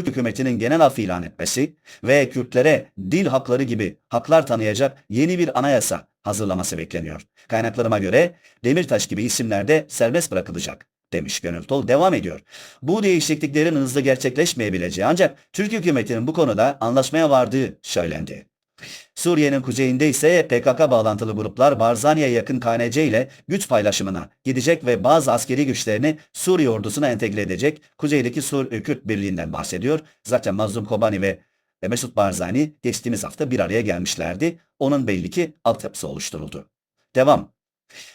Türk hükümetinin genel af ilan etmesi ve Kürtlere dil hakları gibi haklar tanıyacak yeni bir anayasa hazırlaması bekleniyor. Kaynaklarıma göre Demirtaş gibi isimler de serbest bırakılacak demiş Gönül Tol devam ediyor. Bu değişikliklerin hızlı gerçekleşmeyebileceği ancak Türk hükümetinin bu konuda anlaşmaya vardığı söylendi. Suriye'nin kuzeyinde ise PKK bağlantılı gruplar Barzani'ye yakın KNC ile güç paylaşımına gidecek ve bazı askeri güçlerini Suriye ordusuna entegre edecek kuzeydeki Sur Kürt Birliği'nden bahsediyor. Zaten Mazlum Kobani ve Mesut Barzani geçtiğimiz hafta bir araya gelmişlerdi. Onun belli ki altyapısı oluşturuldu. Devam.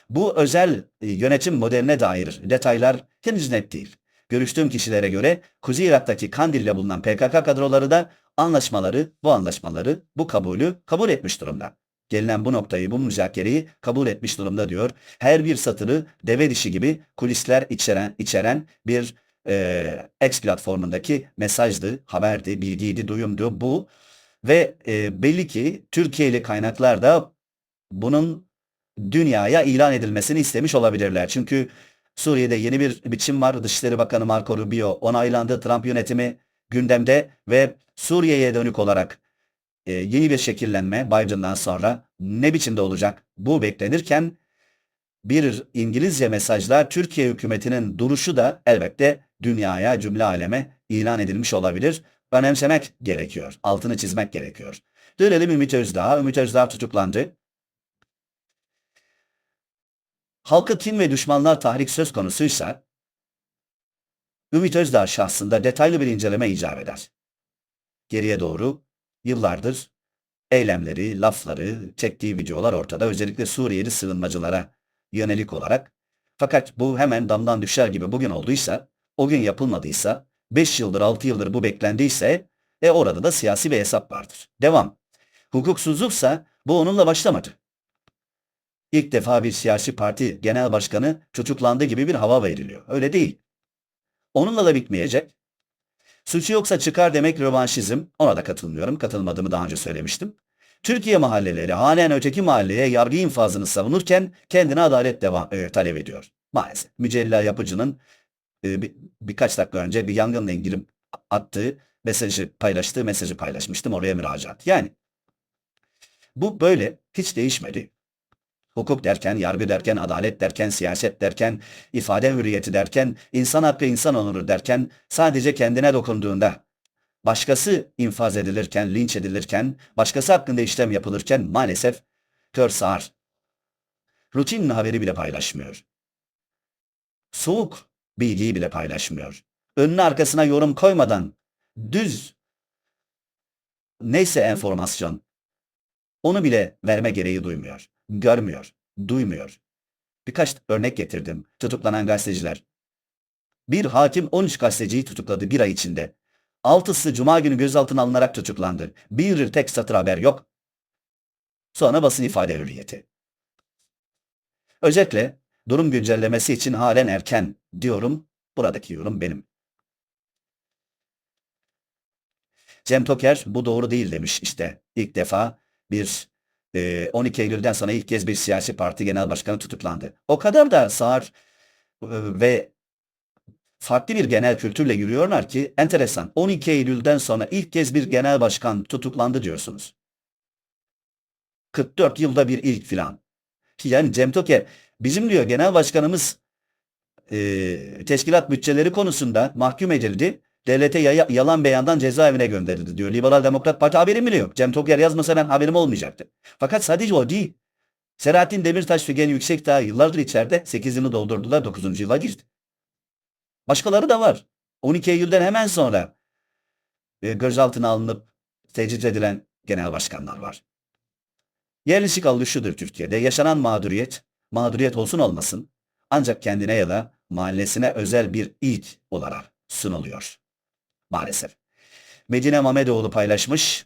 Bu özel e, yönetim modeline dair detaylar henüz net değil. Görüştüğüm kişilere göre Kuzey Irak'taki Kandil'le bulunan PKK kadroları da anlaşmaları, bu anlaşmaları, bu kabulü kabul etmiş durumda. Gelinen bu noktayı, bu müzakereyi kabul etmiş durumda diyor. Her bir satırı deve dişi gibi kulisler içeren, içeren bir e, X platformundaki mesajdı, haberdi, bilgiydi, duyumdu bu. Ve e, belli ki Türkiye'li kaynaklar da bunun dünyaya ilan edilmesini istemiş olabilirler. Çünkü Suriye'de yeni bir biçim var. Dışişleri Bakanı Marco Rubio onaylandı. Trump yönetimi gündemde ve Suriye'ye dönük olarak e, yeni bir şekillenme Biden'dan sonra ne biçimde olacak bu beklenirken bir İngilizce mesajlar Türkiye hükümetinin duruşu da elbette dünyaya cümle aleme ilan edilmiş olabilir. Önemsemek gerekiyor. Altını çizmek gerekiyor. Dönelim Ümit Özdağ. Ümit Özdağ tutuklandı. Halkı kin ve düşmanlar tahrik söz konusuysa Ümit Özdağ şahsında detaylı bir inceleme icap eder. Geriye doğru yıllardır eylemleri, lafları, çektiği videolar ortada. Özellikle Suriyeli sığınmacılara yönelik olarak. Fakat bu hemen damdan düşer gibi bugün olduysa, o gün yapılmadıysa, 5 yıldır 6 yıldır bu beklendiyse, e orada da siyasi bir hesap vardır. Devam. Hukuksuzluksa bu onunla başlamadı. İlk defa bir siyasi parti genel başkanı tutuklandı gibi bir hava veriliyor. Öyle değil. Onunla da bitmeyecek. Suçu yoksa çıkar demek rövanşizm. Ona da katılmıyorum. Katılmadığımı daha önce söylemiştim. Türkiye mahalleleri halen öteki mahalleye yargı infazını savunurken kendine adalet devam, e, talep ediyor. Maalesef. Mücella Yapıcı'nın e, bir, birkaç dakika önce bir yangınla ilgili attığı mesajı paylaştığı mesajı paylaşmıştım. Oraya müracaat. Yani bu böyle hiç değişmedi. Hukuk derken, yargı derken, adalet derken, siyaset derken, ifade hürriyeti derken, insan hakkı, insan onuru derken sadece kendine dokunduğunda, başkası infaz edilirken, linç edilirken, başkası hakkında işlem yapılırken maalesef kör sağır. Rutin haberi bile paylaşmıyor. Soğuk bilgiyi bile paylaşmıyor. Önüne arkasına yorum koymadan düz neyse enformasyon onu bile verme gereği duymuyor görmüyor, duymuyor. Birkaç örnek getirdim. Tutuklanan gazeteciler. Bir hakim 13 gazeteciyi tutukladı bir ay içinde. Altısı cuma günü gözaltına alınarak tutuklandı. Bir tek satır haber yok. Sonra basın ifade hürriyeti. Özetle durum güncellemesi için halen erken diyorum. Buradaki yorum benim. Cem Toker bu doğru değil demiş işte. İlk defa bir 12 ee, Eylül'den sonra ilk kez bir siyasi parti genel başkanı tutuklandı. O kadar da sağır e, ve farklı bir genel kültürle yürüyorlar ki enteresan. 12 Eylül'den sonra ilk kez bir genel başkan tutuklandı diyorsunuz. 44 yılda bir ilk filan. Yani Cem Toker bizim diyor genel başkanımız e, teşkilat bütçeleri konusunda mahkum edildi devlete yalan beyandan cezaevine gönderildi diyor. Liberal Demokrat Parti haberim bile yok. Cem Toker yazmasa ben haberim olmayacaktı. Fakat sadece o değil. Selahattin Demirtaş Figen Yüksekdağ yıllardır içeride 8 yılı doldurdular 9. yıla girdi. Başkaları da var. 12 Eylül'den hemen sonra e, gözaltına alınıp tecrit edilen genel başkanlar var. Yerleşik algı şudur Türkiye'de. Yaşanan mağduriyet, mağduriyet olsun olmasın ancak kendine ya da mahallesine özel bir ilk olarak sunuluyor. Maalesef. Medine Mamedoğlu paylaşmış.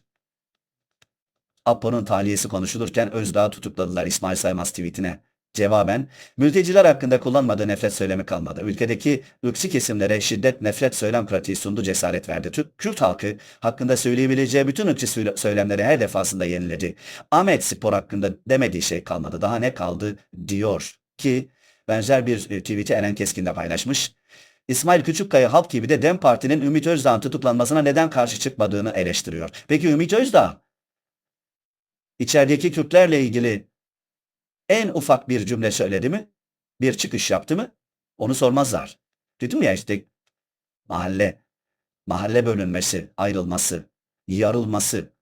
Apo'nun taliyesi konuşulurken Özdağ'ı tutukladılar İsmail Saymaz tweetine. Cevaben, mülteciler hakkında kullanmadığı nefret söylemi kalmadı. Ülkedeki ırkçı kesimlere şiddet nefret söylem pratiği sundu, cesaret verdi. Türk Kürt halkı hakkında söyleyebileceği bütün ırkçı söylemleri her defasında yeniledi. Ahmet Spor hakkında demediği şey kalmadı. Daha ne kaldı diyor ki benzer bir e, tweet'i Eren Keskin de paylaşmış. İsmail Küçükkaya Halk gibi de DEM Parti'nin Ümit Özdağ'ın tutuklanmasına neden karşı çıkmadığını eleştiriyor. Peki Ümit Özdağ içerideki Kürtlerle ilgili en ufak bir cümle söyledi mi? Bir çıkış yaptı mı? Onu sormazlar. Dedim ya işte mahalle, mahalle bölünmesi, ayrılması, yarılması.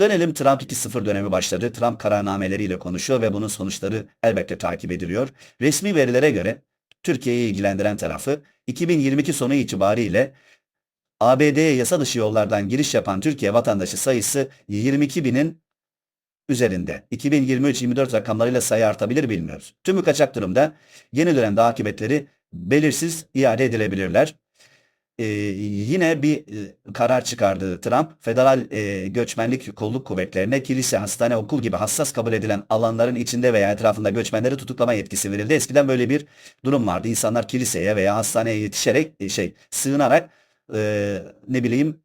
Dönelim Trump 2.0 dönemi başladı. Trump kararnameleriyle konuşuyor ve bunun sonuçları elbette takip ediliyor. Resmi verilere göre Türkiye'yi ilgilendiren tarafı 2022 sonu itibariyle ABD'ye yasa dışı yollardan giriş yapan Türkiye vatandaşı sayısı 22 binin üzerinde. 2023-24 rakamlarıyla sayı artabilir bilmiyoruz. Tümü kaçak durumda yeni dönemde akıbetleri belirsiz iade edilebilirler. Ee, yine bir e, karar çıkardı Trump. Federal e, göçmenlik kolluk kuvvetlerine kilise, hastane, okul gibi hassas kabul edilen alanların içinde veya etrafında göçmenleri tutuklama yetkisi verildi. Eskiden böyle bir durum vardı. İnsanlar kiliseye veya hastaneye yetişerek e, şey sığınarak e, ne bileyim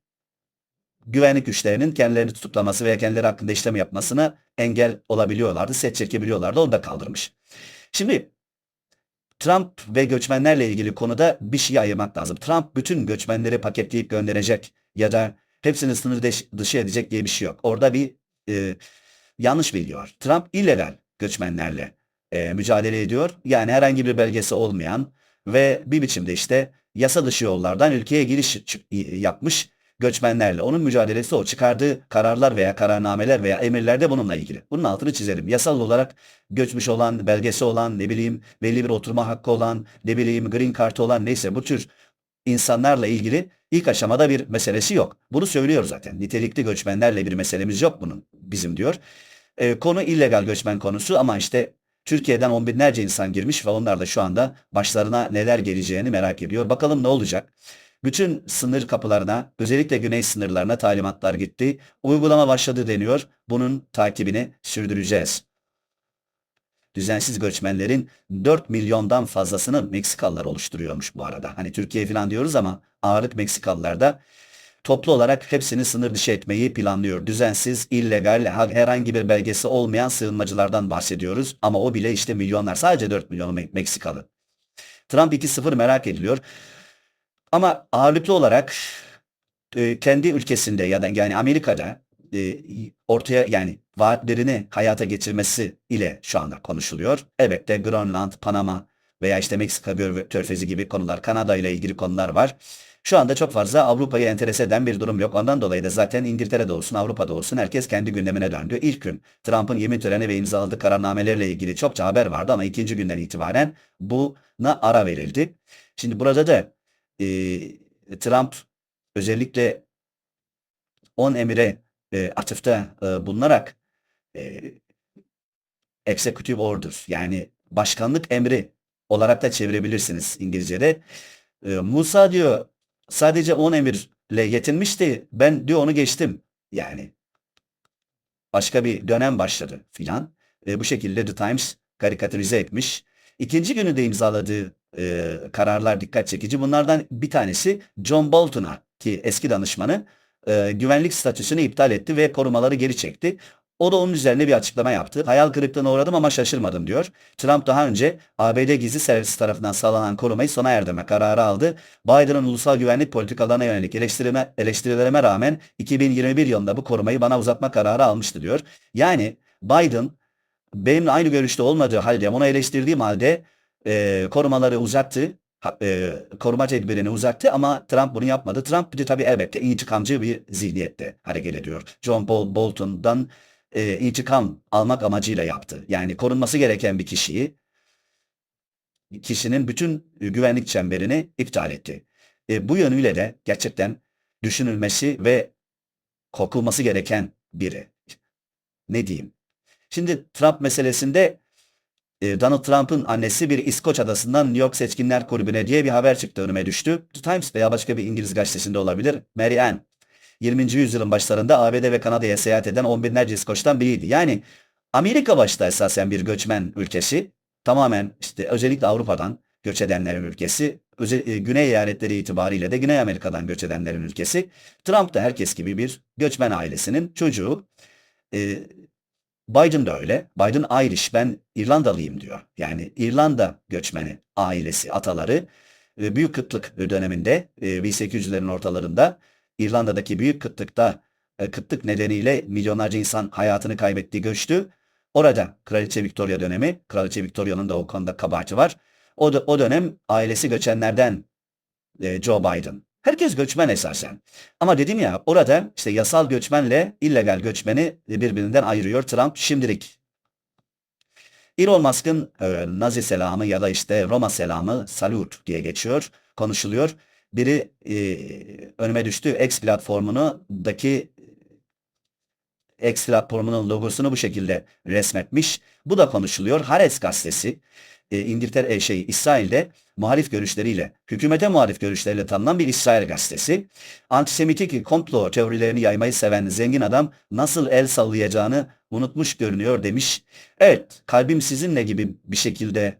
güvenlik güçlerinin kendilerini tutuklaması veya kendileri hakkında işlem yapmasına engel olabiliyorlardı. Set çekebiliyorlardı. Onu da kaldırmış. Şimdi Trump ve göçmenlerle ilgili konuda bir şey ayırmak lazım. Trump bütün göçmenleri paketleyip gönderecek ya da hepsini sınır dışı edecek diye bir şey yok. Orada bir e, yanlış biliyor. Trump illegal göçmenlerle e, mücadele ediyor. Yani herhangi bir belgesi olmayan ve bir biçimde işte yasa dışı yollardan ülkeye giriş yapmış göçmenlerle. Onun mücadelesi o. Çıkardığı kararlar veya kararnameler veya emirler de bununla ilgili. Bunun altını çizelim. Yasal olarak göçmüş olan, belgesi olan, ne bileyim belli bir oturma hakkı olan, ne bileyim green card olan neyse bu tür insanlarla ilgili ilk aşamada bir meselesi yok. Bunu söylüyor zaten. Nitelikli göçmenlerle bir meselemiz yok bunun bizim diyor. E, konu illegal göçmen konusu ama işte Türkiye'den on binlerce insan girmiş ve onlar da şu anda başlarına neler geleceğini merak ediyor. Bakalım ne olacak? Bütün sınır kapılarına, özellikle güney sınırlarına talimatlar gitti. Uygulama başladı deniyor. Bunun takibini sürdüreceğiz. Düzensiz göçmenlerin 4 milyondan fazlasını Meksikalılar oluşturuyormuş bu arada. Hani Türkiye falan diyoruz ama ağırlık Meksikalılarda toplu olarak hepsini sınır dışı etmeyi planlıyor. Düzensiz, illegal, herhangi bir belgesi olmayan sığınmacılardan bahsediyoruz. Ama o bile işte milyonlar. Sadece 4 milyon Meksikalı. Trump 2-0 merak ediliyor. Ama ağırlıklı olarak e, kendi ülkesinde ya da yani Amerika'da e, ortaya yani vaatlerini hayata geçirmesi ile şu anda konuşuluyor. Elbette Grönland, Panama veya işte Meksika Körfezi gibi konular, Kanada ile ilgili konular var. Şu anda çok fazla Avrupa'yı enterese eden bir durum yok. Ondan dolayı da zaten İngiltere'de olsun, Avrupa'da olsun herkes kendi gündemine döndü. İlk gün Trump'ın yemin töreni ve imzaladığı kararnamelerle ilgili çokça haber vardı ama ikinci günden itibaren buna ara verildi. Şimdi burada da e, Trump özellikle 10 emire e, atıfta e, bulunarak e, executive order yani başkanlık emri olarak da çevirebilirsiniz İngilizce'de. E, Musa diyor sadece 10 emirle yetinmişti. Ben diyor onu geçtim. Yani başka bir dönem başladı filan. E, bu şekilde The Times karikatürize etmiş. İkinci günü de imzaladığı e, kararlar dikkat çekici. Bunlardan bir tanesi John Bolton'a ki eski danışmanı e, güvenlik statüsünü iptal etti ve korumaları geri çekti. O da onun üzerine bir açıklama yaptı. Hayal kırıklığına uğradım ama şaşırmadım diyor. Trump daha önce ABD gizli servisi tarafından sağlanan korumayı sona erdirme kararı aldı. Biden'ın ulusal güvenlik politikalarına yönelik eleştirime, eleştirilerime rağmen 2021 yılında bu korumayı bana uzatma kararı almıştı diyor. Yani Biden benimle aynı görüşte olmadığı halde, onu eleştirdiğim halde e, korumaları uzattı. E, koruma tedbirini uzattı ama Trump bunu yapmadı. Trump de tabii elbette intikamcı bir zihniyette hareket ediyor. John Paul Bolton'dan e, intikam almak amacıyla yaptı. Yani korunması gereken bir kişiyi kişinin bütün güvenlik çemberini iptal etti. E, bu yönüyle de gerçekten düşünülmesi ve korkulması gereken biri. Ne diyeyim? Şimdi Trump meselesinde Donald Trump'ın annesi bir İskoç adasından New York Seçkinler Kulübü'ne diye bir haber çıktı önüme düştü. The Times veya başka bir İngiliz gazetesinde olabilir. Mary Ann. 20. yüzyılın başlarında ABD ve Kanada'ya seyahat eden on binlerce İskoç'tan biriydi. Yani Amerika başta esasen bir göçmen ülkesi. Tamamen işte özellikle Avrupa'dan göç edenlerin ülkesi. Özel, e, Güney eyaletleri itibariyle de Güney Amerika'dan göç edenlerin ülkesi. Trump da herkes gibi bir göçmen ailesinin çocuğu. E, Biden da öyle. Biden Irish, ben İrlandalıyım diyor. Yani İrlanda göçmeni ailesi, ataları e, büyük kıtlık döneminde e, 1800'lerin ortalarında İrlanda'daki büyük kıtlıkta e, kıtlık nedeniyle milyonlarca insan hayatını kaybetti, göçtü. Orada Kraliçe Victoria dönemi, Kraliçe Victoria'nın da o konuda kabahati var. O, o dönem ailesi göçenlerden e, Joe Biden. Herkes göçmen esasen. Ama dedim ya orada işte yasal göçmenle illegal göçmeni birbirinden ayırıyor Trump şimdilik. Elon Musk'ın e, Nazi selamı ya da işte Roma selamı salut diye geçiyor, konuşuluyor. Biri e, önüme düştü X platformunundaki X platformunun logosunu bu şekilde resmetmiş. Bu da konuşuluyor. Haaretz gazetesi e, İngiltere e, şey İsrail'de muhalif görüşleriyle, hükümete muhalif görüşleriyle tanınan bir İsrail gazetesi, antisemitik komplo teorilerini yaymayı seven zengin adam nasıl el sallayacağını unutmuş görünüyor demiş. Evet, kalbim sizinle gibi bir şekilde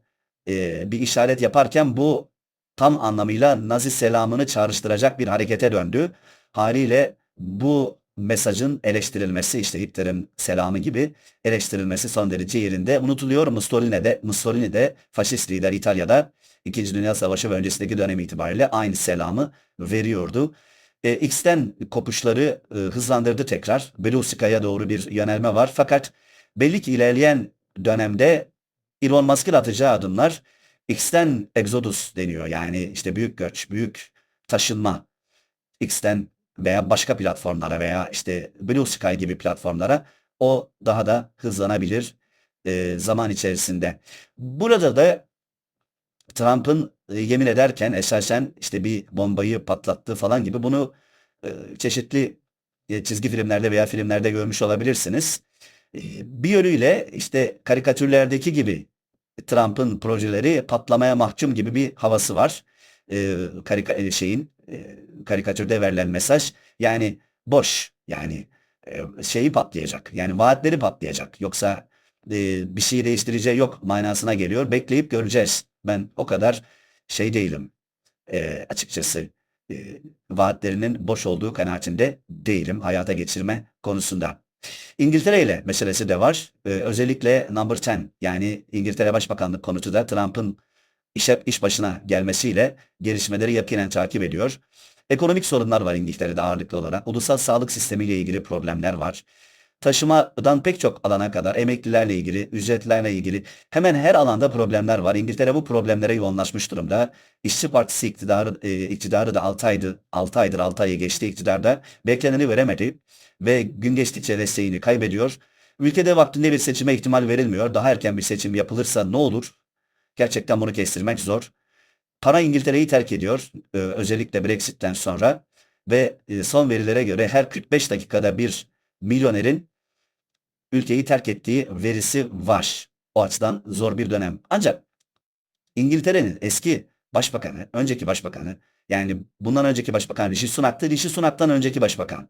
e, bir işaret yaparken bu tam anlamıyla Nazi selamını çağrıştıracak bir harekete döndü. Haliyle bu mesajın eleştirilmesi işte Hitler'in selamı gibi eleştirilmesi son derece yerinde. Unutuluyor Mussolini de, Mussolini de faşist lider İtalya'da İkinci Dünya Savaşı ve öncesindeki dönem itibariyle aynı selamı veriyordu. E, X'ten kopuşları e, hızlandırdı tekrar. Belusika'ya doğru bir yönelme var. Fakat belli ki ilerleyen dönemde Elon Musk'ın atacağı adımlar X'ten exodus deniyor. Yani işte büyük göç, büyük taşınma. X'ten veya başka platformlara veya işte Blue Sky gibi platformlara o daha da hızlanabilir e, zaman içerisinde. Burada da Trump'ın e, yemin ederken esasen işte bir bombayı patlattı falan gibi bunu e, çeşitli e, çizgi filmlerde veya filmlerde görmüş olabilirsiniz. E, bir yönüyle işte karikatürlerdeki gibi Trump'ın projeleri patlamaya mahkum gibi bir havası var. E, karika, e, şeyin e, karikatürde verilen mesaj yani boş yani e, şeyi patlayacak yani vaatleri patlayacak yoksa e, bir şey değiştireceği yok manasına geliyor bekleyip göreceğiz ben o kadar şey değilim açıkçası vaatlerinin boş olduğu kanaatinde değilim hayata geçirme konusunda. İngiltere ile meselesi de var. Ee, özellikle number 10 yani İngiltere Başbakanlık konutu da Trump'ın işe, iş başına gelmesiyle gelişmeleri yakinen takip ediyor. Ekonomik sorunlar var İngiltere'de ağırlıklı olarak. Ulusal sağlık sistemiyle ilgili problemler var. Taşımadan pek çok alana kadar emeklilerle ilgili, ücretlerle ilgili hemen her alanda problemler var. İngiltere bu problemlere yoğunlaşmış durumda. İşçi Partisi iktidarı, e, iktidarı da 6 aydır, 6 aydır 6 ayı geçti iktidarda. Bekleneni veremedi ve gün geçtikçe desteğini kaybediyor. Ülkede vaktinde bir seçime ihtimal verilmiyor. Daha erken bir seçim yapılırsa ne olur? Gerçekten bunu kestirmek zor. Para İngiltere'yi terk ediyor. Ee, özellikle Brexit'ten sonra. Ve e, son verilere göre her 45 dakikada bir milyonerin ülkeyi terk ettiği verisi var. O açıdan zor bir dönem. Ancak İngiltere'nin eski başbakanı, önceki başbakanı, yani bundan önceki başbakan Rishi Sunak'tı, Rishi Sunak'tan önceki başbakan